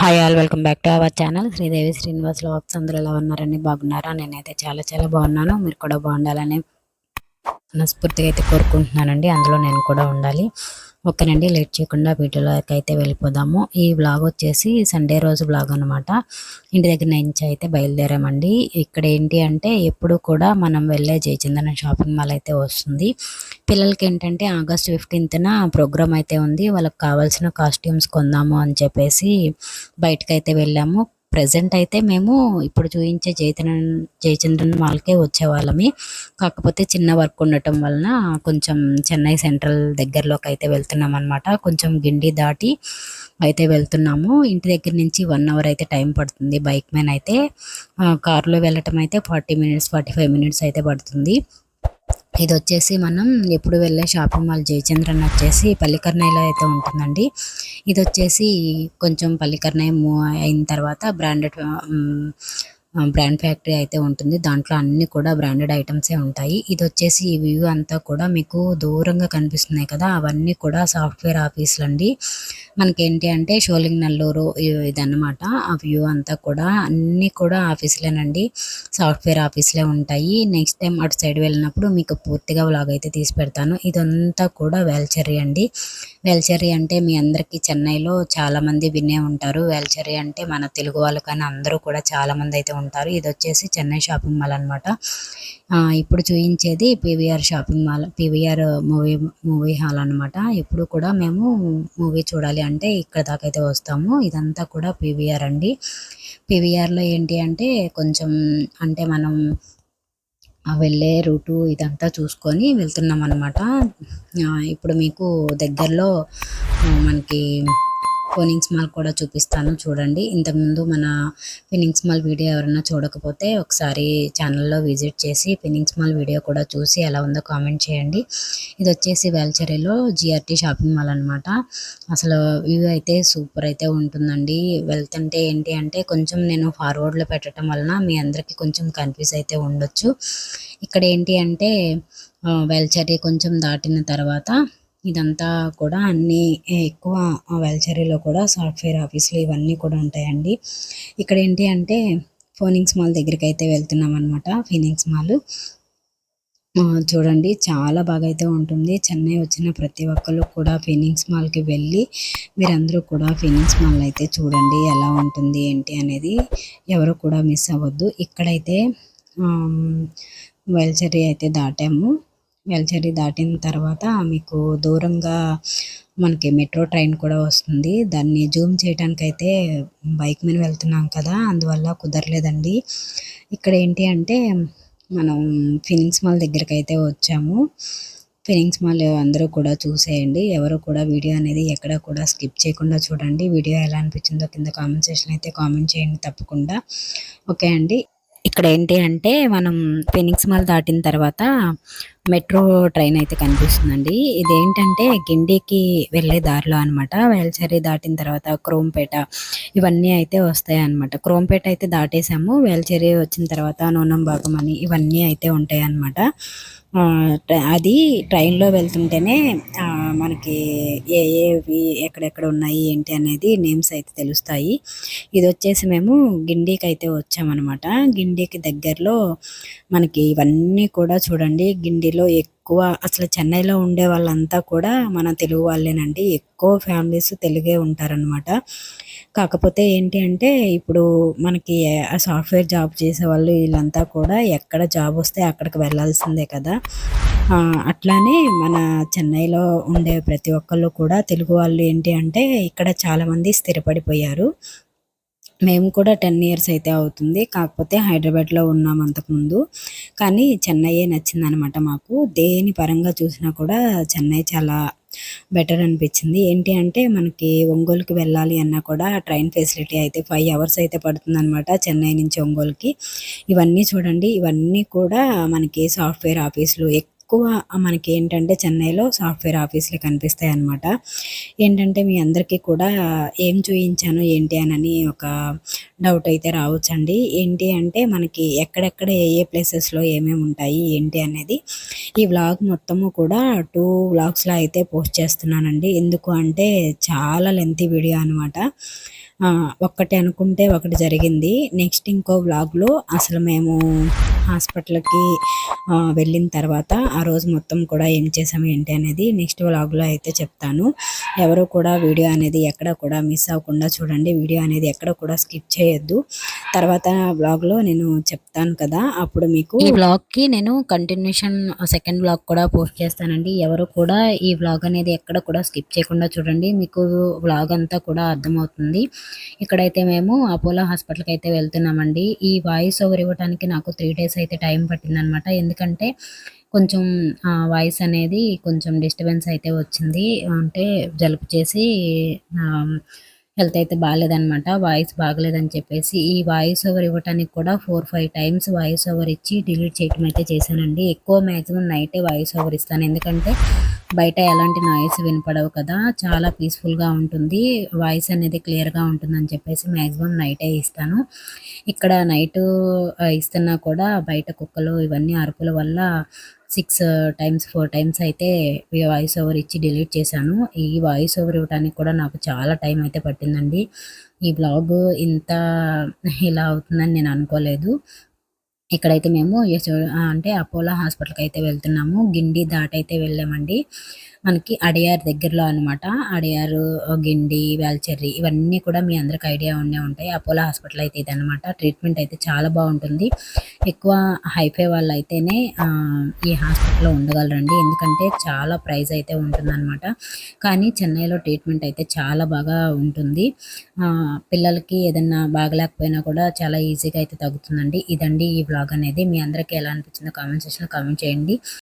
Hi all welcome back to our channel Sridevi Srinivas vlogs అందరూ ఎలా ఉన్నారండి? బాగున్నారా? నేనైతే చాలా చాలా బాగున్నాను. మీరు కూడా బాగుండాలని మనస్ఫూర్తిగా అయితే కోరుకుంటున్నానండి. అందులో నేను కూడా ఉండాలి. ఓకేనండి లేట్ చేయకుండా వీడియోలోకి అయితే వెళ్ళిపోదాము. ఈ బ్లాగ్ వచ్చేసి సండే రోజు బ్లాగ్ అనమాట ఇంటి దగ్గర నుంచి అయితే బయలుదేరామండి. ఇక్కడ ఏంటి అంటే ఎప్పుడు కూడా మనం వెళ్ళే జయచందన షాపింగ్ మాల్ అయితే వస్తుంది. పిల్లలకి ఏంటంటే ఆగస్ట్ ఫిఫ్టీన్త్న ప్రోగ్రామ్ అయితే ఉంది. వాళ్ళకి కావాల్సిన కాస్ట్యూమ్స్ కొందాము అని చెప్పేసి బయటకు అయితే వెళ్ళాము. ప్రజెంట్ అయితే మేము ఇప్పుడు చూపించే జయచంద్రన్ జయచంద్రన్ మాల్కే వచ్చేవాళ్ళమి. కాకపోతే చిన్న వర్క్ ఉండటం వలన కొంచెం చెన్నై సెంట్రల్ దగ్గరలోకి అయితే వెళ్తున్నాం అనమాట కొంచెం గిండి దాటి అయితే వెళ్తున్నాము. ఇంటి దగ్గర నుంచి వన్ అవర్ అయితే టైం పడుతుంది. బైక్ మ్యాన్ అయితే కార్లో వెళ్ళటం అయితే forty minutes forty five minutes అయితే పడుతుంది. ఇది వచ్చేసి మనం ఎప్పుడు వెళ్ళే షాపింగ్ మాల్ జయచంద్రన్ వచ్చేసి పల్లికర్నాయలో అయితే ఉంటుందండి. ఇది వచ్చేసి కొంచెం పల్లికర్నాయ మూవ్ అయిన తర్వాత బ్రాండెడ్ బ్రాండ్ ఫ్యాక్టరీ అయితే ఉంటుంది. దాంట్లో అన్ని కూడా బ్రాండెడ్ ఐటమ్సే ఉంటాయి. ఇది వచ్చేసి ఈ వ్యూ అంతా కూడా మీకు దూరంగా కనిపిస్తున్నాయి కదా. అవన్నీ కూడా సాఫ్ట్వేర్ ఆఫీసులు అండి. మనకి ఏంటి అంటే షోలింగ్ నల్లూరు ఇదన్నమాట. ఆ వ్యూ అంతా కూడా అన్నీ కూడా ఆఫీసులేనండి సాఫ్ట్వేర్ ఆఫీసులే ఉంటాయి. నెక్స్ట్ టైం అటు సైడ్ వెళ్ళినప్పుడు మీకు పూర్తిగా వ్లాగ్ అయితే తీసి పెడతాను. ఇదంతా కూడా వేల్చర్రీ అండి. వేల్చర్రీ అంటే మీ అందరికీ చెన్నైలో చాలామంది వినే ఉంటారు. వేల్చర్రీ అంటే మన తెలుగు వాళ్ళు కానీ అందరూ కూడా చాలామంది అయితే ఉంటారు. ఇది వచ్చేసి చెన్నై షాపింగ్ మాల్ అనమాట ఇప్పుడు చూపించేది PVR shopping mall PVR movie movie hall అనమాట ఎప్పుడు కూడా మేము మూవీ చూడాలి అంటే ఇక్కడ దాకా అయితే వస్తాము. ఇదంతా కూడా పీవీఆర్ అండి. పీవీఆర్లో ఏంటి అంటే కొంచెం అంటే మనం వెళ్ళే రూటు ఇదంతా చూసుకొని వెళ్తున్నాం అనమాట ఇప్పుడు మీకు దగ్గరలో మనకి ఫోనింగ్స్ మాల్ కూడా చూపిస్తాను చూడండి. ఇంతకుముందు మన ఫినింగ్స్ మాల్ వీడియో ఎవరైనా చూడకపోతే ఒకసారి ఛానల్లో విజిట్ చేసి ఫినింగ్స్ మాల్ వీడియో కూడా చూసి ఎలా ఉందో కామెంట్ చేయండి. ఇది వచ్చేసి వేల్చరీలో జిఆర్టీ షాపింగ్ మాల్ అనమాట అసలు వ్యూ అయితే సూపర్ అయితే ఉంటుందండి. వెళ్తుంటే ఏంటి అంటే కొంచెం నేను ఫార్వర్డ్లో పెట్టడం వలన మీ అందరికీ కొంచెం కన్ఫ్యూజ్ అయితే ఉండొచ్చు. ఇక్కడ ఏంటి అంటే వెల్చరీ కొంచెం దాటిన తర్వాత ఇదంతా కూడా అన్నీ ఎక్కువ వెల్చరీలో కూడా సాఫ్ట్వేర్ ఆఫీసులు ఇవన్నీ కూడా ఉంటాయండి. ఇక్కడ ఏంటి అంటే ఫోనింగ్స్ మాల్ దగ్గరికి అయితే వెళ్తున్నాం అనమాట ఫీనింగ్స్ మాల్. చూడండి చాలా బాగా అయితే ఉంటుంది. చెన్నై వచ్చిన ప్రతి ఒక్కరు కూడా ఫీనింగ్స్ మాల్కి వెళ్ళి మీరందరూ కూడా ఫీనింగ్స్ మాల్ అయితే చూడండి ఎలా ఉంటుంది ఏంటి అనేది ఎవరు కూడా మిస్ అవ్వద్దు. ఇక్కడైతే వెల్చరీ అయితే దాటాము. వెల్చరీ దాటిన తర్వాత మీకు దూరంగా మనకి మెట్రో ట్రైన్ కూడా వస్తుంది. దాన్ని జూమ్ చేయడానికి అయితే బైక్ మీద వెళ్తున్నాం కదా అందువల్ల కుదరలేదండి. ఇక్కడ ఏంటి అంటే మనం ఫినింగ్స్ మాల్ దగ్గరికి అయితే వచ్చాము. ఫినింగ్స్ మాల్ అందరూ కూడా చూసేయండి. ఎవరు కూడా వీడియో అనేది ఎక్కడ కూడా స్కిప్ చేయకుండా చూడండి. వీడియో ఎలా అనిపించిందో కింద కామెంట్ సెక్షన్ అయితే కామెంట్ చేయండి తప్పకుండా. ఓకే అండి. ఇక్కడ ఏంటి అంటే మనం ఫినిక్స్ మాల్ దాటిన తర్వాత మెట్రో ట్రైన్ అయితే కనిపిస్తుందండి. ఇదేంటంటే గిండికి వెళ్ళే దారిలో అనమాట వేల్చరి దాటిన తర్వాత క్రోంపేట ఇవన్నీ అయితే వస్తాయి అనమాట క్రోంపేట అయితే దాటేసాము. వేల్చరి వచ్చిన తర్వాత నూనెం భాగం అని ఇవన్నీ అయితే ఉంటాయి అనమాట అది ట్రైన్లో వెళ్తుంటేనే మనకి ఏ ఏవి ఎక్కడెక్కడ ఉన్నాయి ఏంటి అనేది నేమ్స్ అయితే తెలుస్తాయి. ఇది వచ్చేసి మేము గిండికి అయితే వచ్చామన్నమాట. గిండికి దగ్గరలో మనకి ఇవన్నీ కూడా చూడండి. గిండిలో ఎక్కువ అసలు చెన్నైలో ఉండే వాళ్ళంతా కూడా మన తెలుగు వాళ్ళేనండి ఎక్కువ ఫ్యామిలీస్ తెలుగే ఉంటారనమాట కాకపోతే ఏంటి అంటే ఇప్పుడు మనకి సాఫ్ట్వేర్ జాబ్ చేసే వాళ్ళు వీళ్ళంతా కూడా ఎక్కడ జాబ్ వస్తే అక్కడికి వెళ్ళాల్సిందే కదా. అట్లానే మన చెన్నైలో ఉండే ప్రతి ఒక్కళ్ళు కూడా తెలుగు వాళ్ళు ఏంటి అంటే ఇక్కడ చాలామంది స్థిరపడిపోయారు. మేము కూడా టెన్ ఇయర్స్ అయితే అవుతుంది. కాకపోతే హైదరాబాద్లో ఉన్నాం అంతకుముందు. కానీ చెన్నైయే నచ్చిందనమాట మాకు. దేని పరంగా చూసినా కూడా చెన్నై చాలా బెటర్ అనిపించింది. ఏంటి అంటే మనకి ఒంగోలుకి వెళ్ళాలి అన్నా కూడా ట్రైన్ ఫెసిలిటీ అయితే ఫైవ్ అవర్స్ అయితే పడుతుందన్నమాట చెన్నై నుంచి ఒంగోలుకి. ఇవన్నీ చూడండి ఇవన్నీ కూడా మనకి సాఫ్ట్వేర్ ఆఫీసులు ఎక్కువ మనకి ఏంటంటే చెన్నైలో సాఫ్ట్వేర్ ఆఫీసులు కనిపిస్తాయి అనమాట ఏంటంటే మీ అందరికీ కూడా ఏం చూయించాను ఏంటి అని ఒక డౌట్ అయితే రావచ్చండి. ఏంటి అంటే మనకి ఎక్కడెక్కడ ఏ ఏ ప్లేసెస్లో ఏమేమి ఉంటాయి ఏంటి అనేది ఈ వ్లాగ్ మొత్తము కూడా టూ వ్లాగ్స్లో అయితే పోస్ట్ చేస్తున్నానండి. ఎందుకు అంటే చాలా లెంతీ వీడియో అనమాట ఒక్కటి అనుకుంటే ఒకటి జరిగింది. నెక్స్ట్ ఇంకో వ్లాగ్లో అసలు మేము హాస్పిటల్కి వెళ్ళిన తర్వాత ఆ రోజు మొత్తం కూడా ఏం చేసాము ఏంటి అనేది నెక్స్ట్ వ్లాగ్లో అయితే చెప్తాను. ఎవరు కూడా వీడియో అనేది ఎక్కడ కూడా మిస్ అవ్వకుండా చూడండి. వీడియో అనేది ఎక్కడ కూడా స్కిప్ చేయొద్దు. తర్వాత వ్లాగ్లో నేను చెప్తాను కదా అప్పుడు మీకు ఈ వ్లాగ్కి నేను కంటిన్యూషన్ సెకండ్ వ్లాగ్ కూడా పోస్ట్ చేస్తానండి. ఎవరు కూడా ఈ వ్లాగ్ అనేది ఎక్కడ కూడా స్కిప్ చేయకుండా చూడండి. మీకు వ్లాగ్ అంతా కూడా అర్థమవుతుంది. ఇక్కడైతే మేము అపోలో హాస్పిటల్కి అయితే వెళ్తున్నామండి. ఈ వాయిస్ ఓవర్ ఇవ్వడానికి నాకు త్రీ డేస్ అయితే టైం పట్టిందనమాట. ఎందుకంటే కొంచెం వాయిస్ అనేది కొంచెం డిస్టర్బెన్స్ అయితే వచ్చింది. అంటే జలుబు చేసి హెల్త్ అయితే బాగాలేదనమాట. వాయిస్ బాగలేదని చెప్పేసి ఈ వాయిస్ ఓవర్ ఇవ్వడానికి కూడా four five times voice over ఇచ్చి డిలీట్ చేయడం అయితే చేశానండి. ఎక్కువ మ్యాక్సిమం నైటే వాయిస్ ఓవర్ ఇస్తాను. ఎందుకంటే బయట ఎలాంటి నాయిస్ వినపడవు కదా చాలా పీస్ఫుల్గా ఉంటుంది. వాయిస్ అనేది క్లియర్గా ఉంటుందని చెప్పేసి మ్యాక్సిమం నైటే ఇస్తాను. ఇక్కడ నైట్ ఇస్తున్నా కూడా బయట కుక్కలు ఇవన్నీ అరుపుల వల్ల సిక్స్ టైమ్స్ ఫోర్ టైమ్స్ అయితే వాయిస్ ఓవర్ ఇచ్చి డిలీట్ చేశాను. ఈ వాయిస్ ఓవర్ ఇవ్వడానికి కూడా నాకు చాలా టైం అయితే పట్టిందండి. ఈ బ్లాగ్ ఇంత ఇలా అవుతుందని నేను అనుకోలేదు. ఇక్కడైతే మేము అంటే అపోలో హాస్పిటల్కి అయితే వెళ్తున్నాము. గిండి దాటైతే వెళ్ళామండి. మనకి అడియార్ దగ్గరలో అనమాట అడియారు గిండి వేల్చెర్రి ఇవన్నీ కూడా మీ అందరికి ఐడియా ఉండే ఉంటాయి. అపోలో హాస్పిటల్ అయితే ఇది ట్రీట్మెంట్ అయితే చాలా బాగుంటుంది. ఎక్కువ హైఫై వాళ్ళు అయితేనే ఈ హాస్పిటల్లో ఉండగలరండి. ఎందుకంటే చాలా ప్రైస్ అయితే ఉంటుందన్నమాట. కానీ చెన్నైలో ట్రీట్మెంట్ అయితే చాలా బాగా ఉంటుంది. పిల్లలకి ఏదన్నా బాగలేకపోయినా కూడా చాలా ఈజీగా అయితే తగ్గుతుందండి. ఇదండి ఈ బ్లాగ్ అనేది. మీ అందరికీ ఎలా అనిపించిందో కామెంట్ సెక్షన్లో కామెంట్ చేయండి.